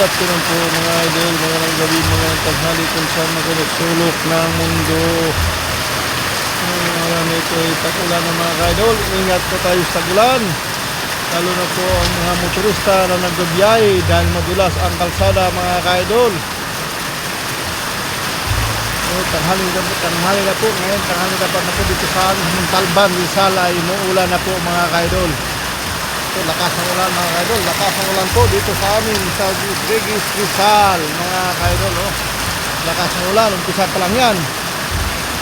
Good afternoon po mga idol, mga gabi, mga tanghali kung saan sulok ng mundo. Marami ito ay tagulan ng mga idol. Ingat po tayo sa tagulan. Lalo na po ang mga motorista na nagbabiyahe dahil madulas ang kalsada mga idol. So, tanghali na po, tanghali na po ngayon, tanghali na po na po dito sa aming Talban, Rizal ay umuulan na po mga idol. So, lakas ng ulan mga kaidol. Lakas ng ulan po dito sa amin sa Regis Rizal mga kaidol. Oh. Lakas ng ulan. Umpisa pa lang yan.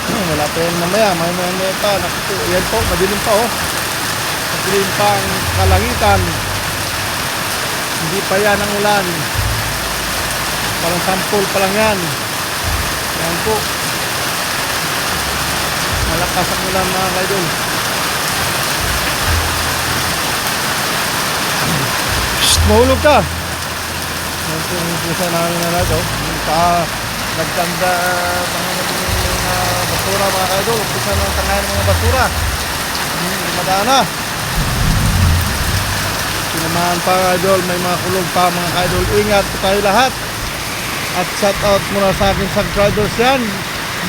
Wala pa yan mamaya. May mga may pa. Naku, yan po. Madilim pa oh. Madilim pa ang kalangitan. Hindi pa yan ang ulan. Parang sampol pa lang yan. Yan po. Malakas ang ulan mga kaidol. Mahulog ka. Po yung pusa namin na nato. Pa, nagtanda mga mga basura mga kaidol. Umpisa na tangayan ng mga basura. Hmm, madana. Sinamahan pa kaidol, may mga kulog pa mga kaidol. Ingat po tayo lahat. At shout out muna sa aking subscribers yan.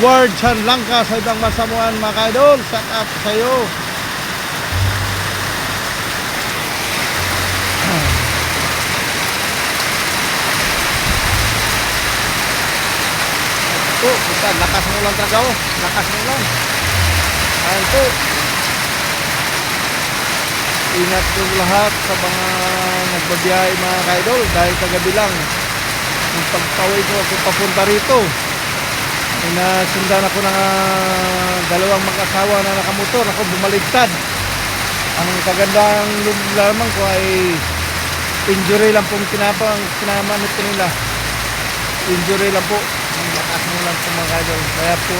Ward Chan Langka sa ibang masamuan mga kaidol. Shout out sa iyo. Kita, lakas ng ulan talaga oh. Lakas ng ulan. Ayan po. Ingat po lahat sa mga nagbabiyahe mga kaidol dahil kagabi lang yung pagpaway ko ako papunta rito. Inasundan ako ng ah, dalawang mag-asawa na nakamotor. Ako bumaligtad. Ang kagandang lamang ko ay injury lang pong kinapang kinamanit ko nila. Injury lang po ang lakas mo lang po mga idol. Kaya po,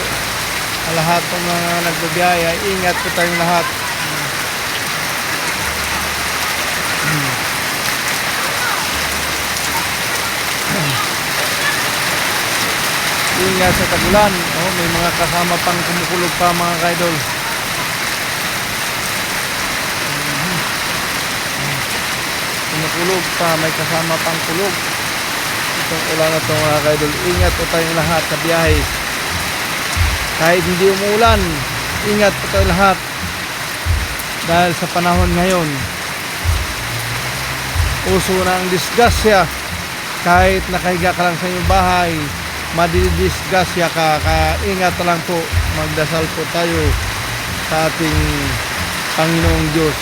sa lahat ng mga nagbabiyaya, ingat po tayong lahat. Hmm. Ingat sa tagulan. Oh, may mga kasama pang kumukulog pa mga idol. Kumukulog pa, may kasama pang kulog itong ulan na itong mga kaidol. Ingat po tayong lahat sa biyahe. Kahit hindi umuulan ingat po tayong lahat dahil sa panahon ngayon. Uso na ang disgasya kahit nakahiga ka lang sa iyong bahay madidisgasya ka. Kaya ingat lang po. Magdasal po tayo sa ating Panginoong Diyos.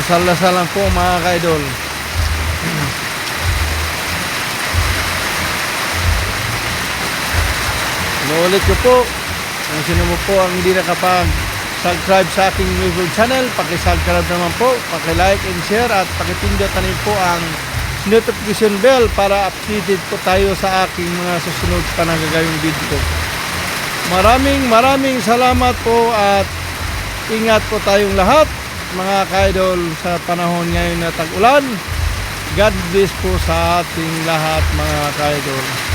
Dasal-dasal lang po mga kaidol Inuulit ko po, kung sino mo po ang hindi nakapag subscribe sa aking YouTube channel, paki-subscribe naman po, paki-like and share at pakipindot po ang notification bell para updated po tayo sa aking mga susunod pa na gagawing video. Maraming maraming salamat po at ingat po tayong lahat mga kaidol sa panahon ngayon na tag-ulan. God bless po sa ating lahat mga kaidol.